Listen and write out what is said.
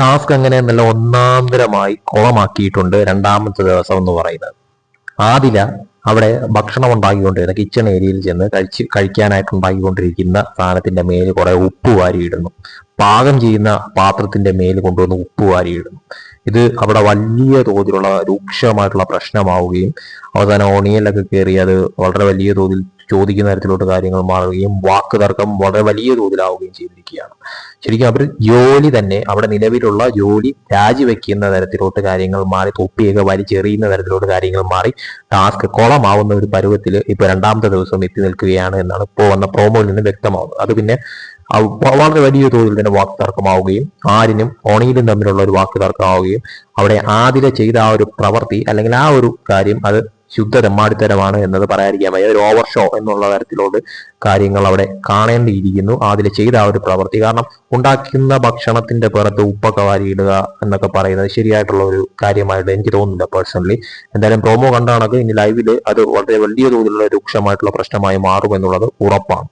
Task അങ്ങനെ നല്ല ഒന്നാന്തരമായി കുളമാക്കിയിട്ടുണ്ട് രണ്ടാമത്തെ ദിവസം എന്ന് പറയുന്നത്. ആദില അവിടെ ഭക്ഷണം ഉണ്ടാക്കിക്കൊണ്ടിരുന്ന കിച്ചൺ ഏരിയയിൽ ചെന്ന് കഴിച്ച് കഴിക്കാനായിട്ട് ഉണ്ടാക്കിക്കൊണ്ടിരിക്കുന്ന സാധനത്തിന്റെ മേൽ കുറെ ഉപ്പ് വാരിയിടുന്നു. പാകം ചെയ്യുന്ന പാത്രത്തിന്റെ മേൽ കൊണ്ടുവന്ന് ഉപ്പ് വാരിയിടുന്നു. ഇത് അവിടെ വലിയ തോതിലുള്ള രൂക്ഷമായിട്ടുള്ള പ്രശ്നമാവുകയും അവസാനം ഓണിയലൊക്കെ കയറി അത് വളരെ വലിയ തോതിൽ ചോദിക്കുന്ന തരത്തിലോട്ട് കാര്യങ്ങൾ മാറുകയും വാക്ക് തർക്കം വളരെ വലിയ തോതിലാവുകയും ചെയ്തിരിക്കുകയാണ്. ശരിക്കും അവർ ജോലി തന്നെ അവിടെ നിലവിലുള്ള ജോലി രാജിവെക്കുന്ന തരത്തിലോട്ട് കാര്യങ്ങൾ മാറി തൊപ്പിയൊക്കെ വലിച്ചെറിയുന്ന തരത്തിലോട്ട് കാര്യങ്ങൾ മാറി ടാസ്ക് കുളമാവുന്ന ഒരു പരുവത്തിൽ ഇപ്പൊ രണ്ടാമത്തെ ദിവസം എത്തി നിൽക്കുകയാണ് എന്നാണ് ഇപ്പോൾ വന്ന പ്രോമോയിൽ നിന്ന് വ്യക്തമാവുന്നത്. അത് പിന്നെ വളരെ വലിയ തോതിൽ തന്നെ വാക്ക് തർക്കമാവുകയും ആരിനും ഓണിയിലും തമ്മിലുള്ള ഒരു വാക്ക് തർക്കമാവുകയും അവിടെ ആദില ചെയ്ത ആ ഒരു പ്രവൃത്തി അല്ലെങ്കിൽ ആ ഒരു കാര്യം അത് ശുദ്ധ തെമ്മാടിത്തരമാണ് എന്നത് പറയാതിരിക്കാൻ വയ്യ. ഒരു ഓവർ ഷോ എന്നുള്ള തരത്തിലോട്ട് കാര്യങ്ങൾ അവിടെ കാണേണ്ടിയിരിക്കുന്നു. അതിൽ ചെയ്ത ആ ഒരു പ്രവൃത്തി. കാരണം ഉണ്ടാക്കുന്ന ഭക്ഷണത്തിന്റെ പുറത്ത് ഉപ്പൊക്കെ വാരിയിടുക എന്നൊക്കെ പറയുന്നത് ശരിയായിട്ടുള്ള ഒരു കാര്യമായിട്ട് എനിക്ക് തോന്നുന്നില്ല പേഴ്സണലി എന്തായാലും പ്രോമോ കണ്ട ഇനി ലൈവിൽ അത് വളരെ വലിയ തോതിലുള്ള രൂക്ഷമായിട്ടുള്ള പ്രശ്നമായി മാറും എന്നുള്ളത് ഉറപ്പാണ്.